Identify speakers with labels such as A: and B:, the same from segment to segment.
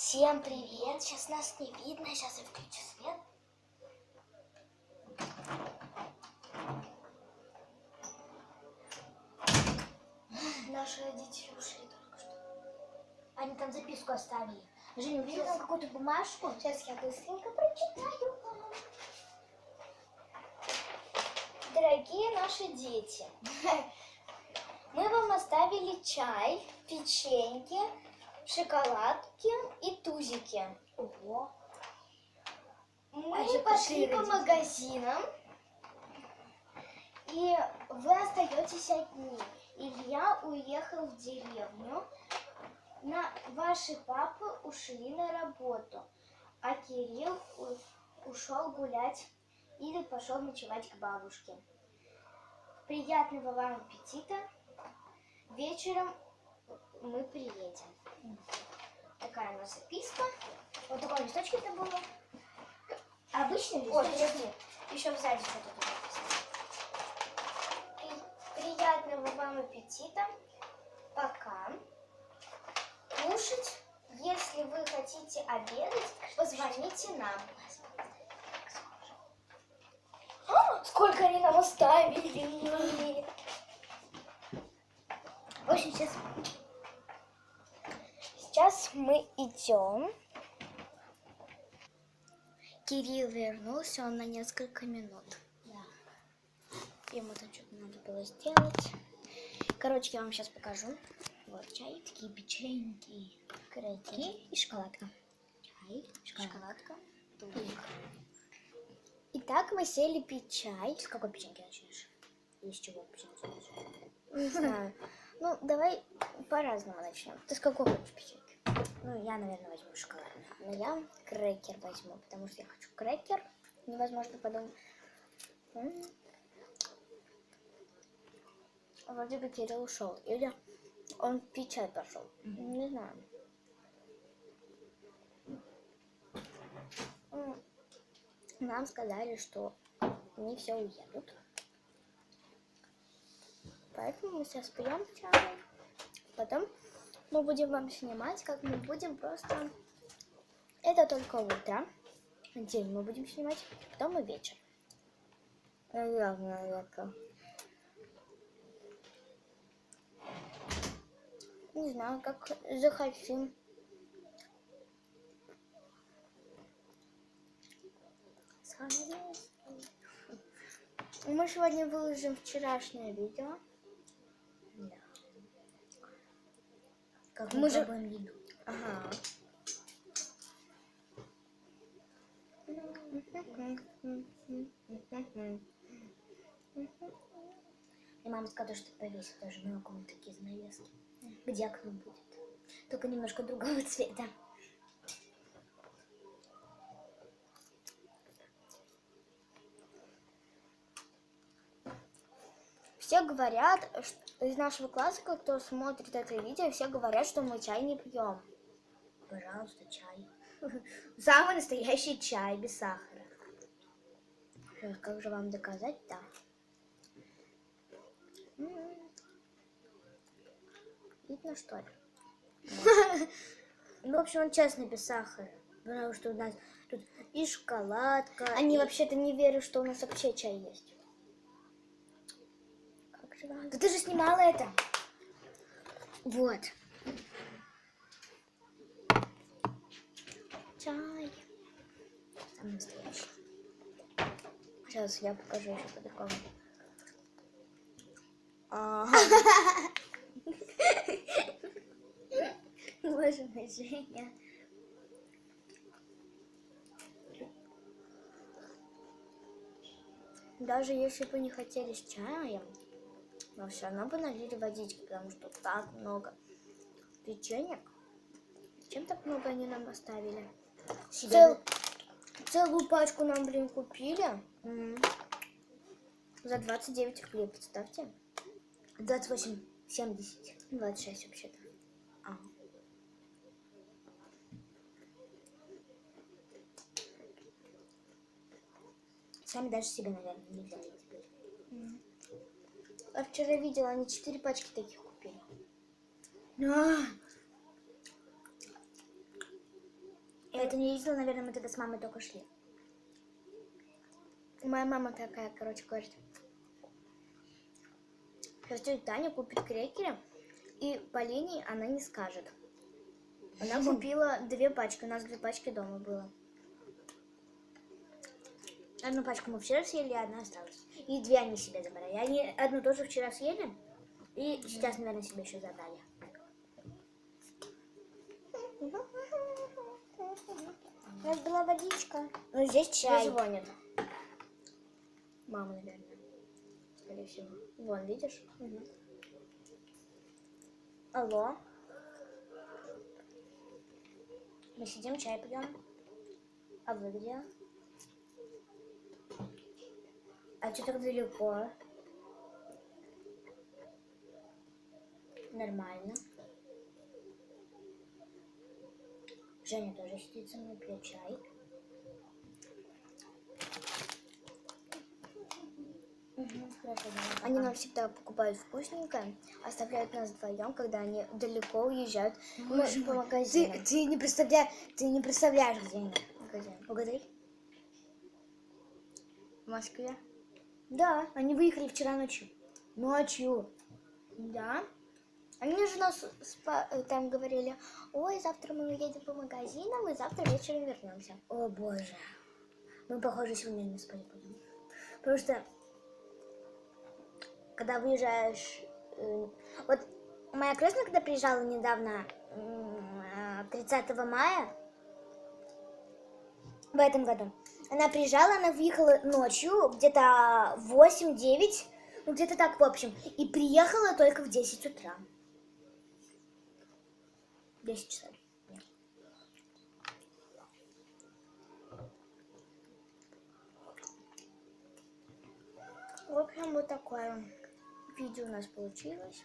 A: Всем привет! Сейчас нас не видно. Сейчас я включу свет. Наши родители ушли только что. Они там записку оставили. Женя, увидела там какую-то бумажку? Сейчас я быстренько прочитаю. Дорогие наши дети, мы вам оставили чай, печеньки, шоколадки и тузики. Ого. Мы
B: А
A: пошли по магазинам, и вы остаетесь одни. Илья уехал в деревню, на, ваши папы ушли на работу, а Кирилл у- ушел гулять или пошел ночевать к бабушке. Приятного вам аппетита. Вечером мы приедем. Такая у нас записка. Вот такой листочек это было. Обычный листочек. нет. Еще сзади что-то тут написано. Приятного вам аппетита. Пока. Кушать, если вы хотите обедать, позвоните нам. А, сколько они нам оставили! В общем, сейчас, сейчас мы идем. Кирилл вернулся, он на несколько минут. Ему там что-то надо было сделать. Короче, я вам сейчас покажу. Вот чай, такие печеньки, крекеры и шоколадка. Чай, шоколадка, тулик. Итак, мы сели пить чай. С какой печеньки начнешь? Из чего печеньки начнешь? Не знаю. Ну, давай по-разному начнем. Ты с какой хочешь печеньки? Ну, я, наверное, возьму шоколадную. Но я крекер возьму, потому что я хочу крекер. Невозможно подумать. М. Вроде бы Кирилл ушел. Или он пить чай пошел. Не знаю. М. Нам сказали, что они все уедут. Поэтому мы сейчас пьем чай. Потом мы будем вам снимать, как мы будем просто... Это только утро. День мы будем снимать, потом и вечер. Наверное, это. Не знаю, как захотим. Мы сегодня выложим вчерашнее видео.
B: Как
A: Мы
B: мы
A: же-. Ага.
B: И мама сказала, что повесит тоже на окно такие занавески. Где окно будет. Только немножко другого цвета.
A: Все говорят, что из нашего класса, кто смотрит это видео, все говорят, что мы чай не пьем.
B: Пожалуйста, чай.
A: Самый настоящий чай без сахара.
B: Как же вам доказать? Да.
A: М. Видно, что ли?
B: Ну, в общем, он честно без сахара. Потому что у нас тут и шоколадка.
A: Они
B: и-
A: вообще-то не верят, что у нас вообще чай есть.
B: Да ты же снимала это.
A: Вот. Чай.
B: Самый настоящий.
A: Сейчас я покажу еще по-другому.
B: Боже мой, Женя.
A: Даже если бы не хотели с чаем, но все равно бы налили водички, потому что так много печенек. Чем так много они нам оставили? Цел- целую пачку нам, блин, купили.
B: М,
A: За 29 рублей, представьте.
B: 28, 70.
A: 26 вообще-то.
B: А. Сами даже себе, наверное, не взяли теперь.
A: А вчера видела, они 4 пачки таких купили.
B: А, Я это не видела, наверное, мы тогда с мамой только шли.
A: Моя мама такая, короче, говорит. Сейчас тетя Таня купит крекеры, и Полине она не скажет. Она купила две пачки, у нас две пачки дома было.
B: Одну пачку мы вчера съели, а одна осталась. И две они себе забрали. Они одну тоже вчера съели, и сейчас, наверное, себе еще забрали.
A: У нас была водичка.
B: Ну, здесь чай.
A: Чай звонит. Мама, наверное. Скорее всего. Вон, видишь?
B: Алло. Мы сидим, чай пьем. А вы где? А что так далеко? Нормально. Женя тоже сидит со мной, пьет чай. Хорошо, давай,
A: Они нам всегда покупают вкусненькое, оставляют нас вдвоем, когда они далеко уезжают
B: Боже
A: мы по
B: мой.
A: магазинам.
B: Ты, ты не представляешь, ты не представляешь, где они.
A: Магазин.
B: Угадай.
A: В Москве?
B: Да, они выехали вчера ночью. Ночью.
A: Да. Они же нас э, там говорили, ой, завтра мы уедем по магазинам, и завтра вечером вернемся.
B: О боже. Мы, похоже, сегодня не спать будем. Потому что, когда выезжаешь... э, вот моя крестная, когда приезжала недавно, м, э, 30 мая, в этом году, она приезжала, она въехала ночью, где-то 8-9, ну где-то так, в общем, и приехала только в 10 утра. 10 часов.
A: В общем, вот такое видео у нас получилось.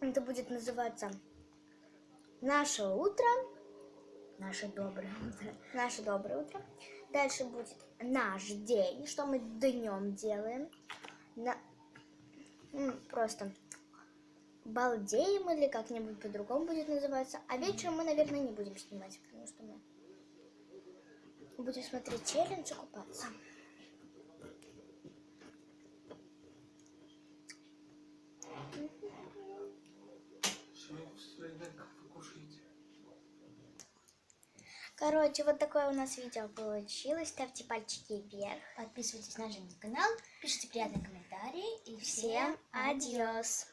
A: Это будет называться «Наше утро».
B: Наше доброе утро.
A: Наше доброе утро. Дальше будет наш день, что мы днем делаем. На- Просто балдеем или как-нибудь по-другому будет называться. А вечером мы, наверное, не будем снимать, потому что мы будем смотреть челлендж и купаться.
C: Все, все, как вы кушаете?
A: Короче, вот такое у нас видео получилось. Ставьте пальчики вверх.
B: Подписывайтесь на наш канал, пишите приятные комментарии и
A: Всем адьос!